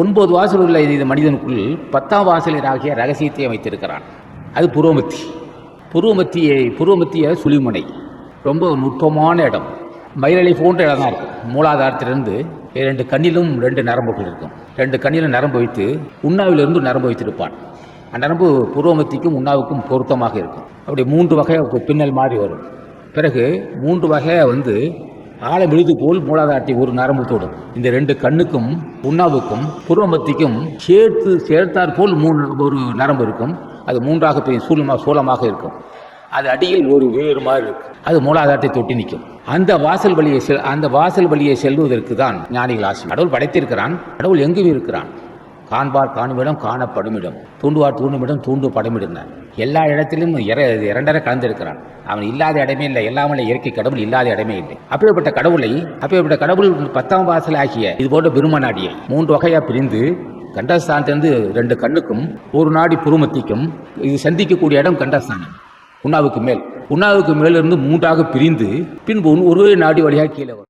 ஒன்பது வாசல் உள்ள இது மனிதனுக்குள் பத்தாம் வாசலராகிய ரகசியத்தை அமைத்திருக்கிறான். அது புரோமத்தி. புருவமத்தியை புருவமத்திய சுழிமுனை. ரொம்ப நுட்பமான இடம். மயிலலை போன்ற இடம் தான் இருக்கும். மூலாதாரத்திலிருந்து ரெண்டு கண்ணிலும் ரெண்டு நரம்புகள் இருக்கும். ரெண்டு கண்ணிலும் நரம்பு வைத்து உண்ணாவிலிருந்து நரம்பு வைத்திருப்பான். அந்த நரம்பு புருவமத்திக்கும் உண்ணாவுக்கும் பொருத்தமாக இருக்கும். அப்படி மூன்று வகை பின்னல் மாதிரி வரும். பிறகு மூன்று வகையாக வந்து ஆழ விழுது போல் மூலாதாட்டி ஒரு நரம்பு தொடும் இந்த ரெண்டு கண்ணுக்கும் உண்ணாவுக்கும் புருவமத்திக்கும் சேர்த்து சேர்த்தாற் போல் மூணு ஒரு நரம்பு இருக்கும். அது மூன்றாக பெரிய சூலமாக சூலமாக இருக்கும். அது அடியில் ஒரு வேறு மாதிரி இருக்கும். அது மூலாதாரத்தை தொட்டி நிற்கும். அந்த வாசல் வழியை செல் அந்த வாசல் வழியை செல்வதற்கு தான் ஞானிகள் ஆசி கடவுள் படைத்திருக்கிறான் கடவுள் எங்கும் இருக்கிறான் காண்பார் காணுமிடம் காணப்படும் இடம் தூண்டுவார் தூண்டுமிடம் தூண்டு படமிடம் எல்லா இடத்திலும் இர இரண்டரை கலந்திருக்கிறான். அவன் இல்லாத இடமே இல்லை எல்லாமே இயற்கை கடவுள் இல்லாத இடமே இல்லை. அப்படிப்பட்ட கடவுளை அப்படிப்பட்ட கடவுள் பத்தாம் வாசல் ஆகிய இது போன்ற பெருமநாடியை மூன்று வகையாக பிரிந்து கண்டஸ்தானத்திலிருந்து ரெண்டு கண்ணுக்கும் ஒரு நாடி புருமத்திக்கும் இது சந்திக்கக்கூடிய இடம் கண்டஸ்தானம். உண்ணாவுக்கு மேல். உண்ணாவுக்கு மேலிருந்து மூன்றாக பிரிந்து பின்பு ஒரே நாடி வழியாக கீழே வரும்.